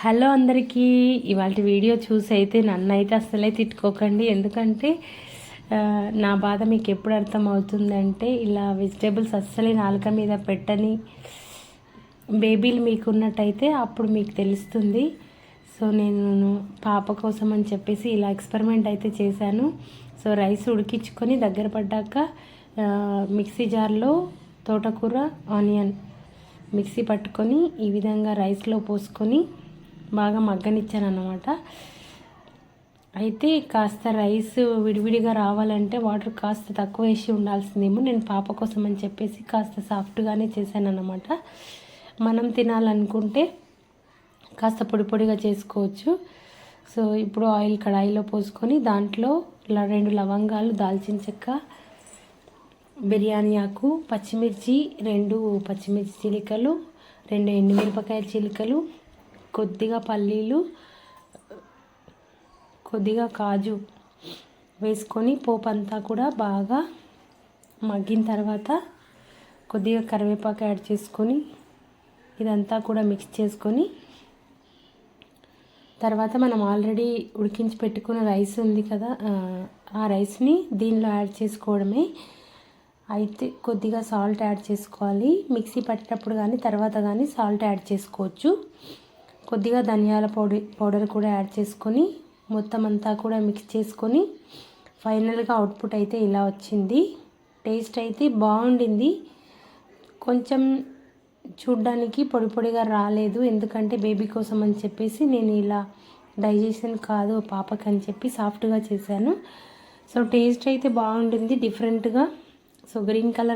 Hello అందరికీ. ఇవాళ video చూసి అయితే నన్ను అయితే అస్సలే తిట్టుకోకండి. ఎందుకంటే నా బాధ మీకు ఎప్పుడు అర్థం అవుతుందంటే ఇలా వెజిటేబుల్స్ అస్సలే నాలుక మీద పెట్టని బేబీలు మీకు ఉన్నట్టయితే అప్పుడు మీకు తెలుస్తుంది. సో నేను పాప కోసం అని చెప్పేసి ఇలా ఎక్స్పెరిమెంట్ అయితే చేశాను. సో రైస్ ఉడికించుకొని దగ్గర పడ్డాక మిక్సీ జార్లో తోటకూర ఆనియన్ మిక్సీ పట్టుకొని ఈ విధంగా రైస్లో పోసుకొని బాగా మగ్గనిచ్చాను అనమాట అయితే కాస్త రైస్ విడివిడిగా రావాలంటే వాటర్ కాస్త తక్కువ వేసి ఉండాల్సిందేమో నేను పాప కోసం అని చెప్పేసి కాస్త సాఫ్ట్గానే చేశాను అన్నమాట మనం తినాలనుకుంటే కాస్త పొడి పొడిగా చేసుకోవచ్చు. సో ఇప్పుడు ఆయిల్ కడాయిలో పోసుకొని దాంట్లో రెండు లవంగాలు దాల్చిన చెక్క బిర్యానీ ఆకు పచ్చిమిర్చి రెండు పచ్చిమిర్చి చిలికలు రెండు ఎండుమిరపకాయ చిలికలు కొద్దిగా పల్లీలు కొద్దిగా కాజు వేసుకొని పోపు అంతా కూడా బాగా మగ్గిన తర్వాత కొద్దిగా కరివేపాకు యాడ్ చేసుకొని ఇదంతా కూడా మిక్స్ చేసుకొని తర్వాత మనం ఆల్రెడీ ఉడికించి పెట్టుకున్న రైస్ ఉంది కదా ఆ, ఆ రైస్ని దీనిలో యాడ్ చేసుకోవడమే. అయితే కొద్దిగా సాల్ట్ యాడ్ చేసుకోవాలి. మిక్సీ పట్టేటప్పుడు కానీ తర్వాత కానీ సాల్ట్ యాడ్ చేసుకోవచ్చు. కొద్దిగా ధనియాల పౌడర్ పౌడర్ కూడా యాడ్ చేసుకొని మొత్తం అంతా కూడా మిక్స్ చేసుకొని ఫైనల్గా అవుట్పుట్ అయితే ఇలా వచ్చింది. టేస్ట్ అయితే బాగుండింది. కొంచెం చూడ్డానికి పొడి పొడిగా రాలేదు. ఎందుకంటే బేబీ కోసం అని చెప్పేసి నేను ఇలా డైజెషన్ కాదు పాపకి అని చెప్పి సాఫ్ట్గా చేశాను. సో టేస్ట్ అయితే బాగుండింది డిఫరెంట్గా. So green colour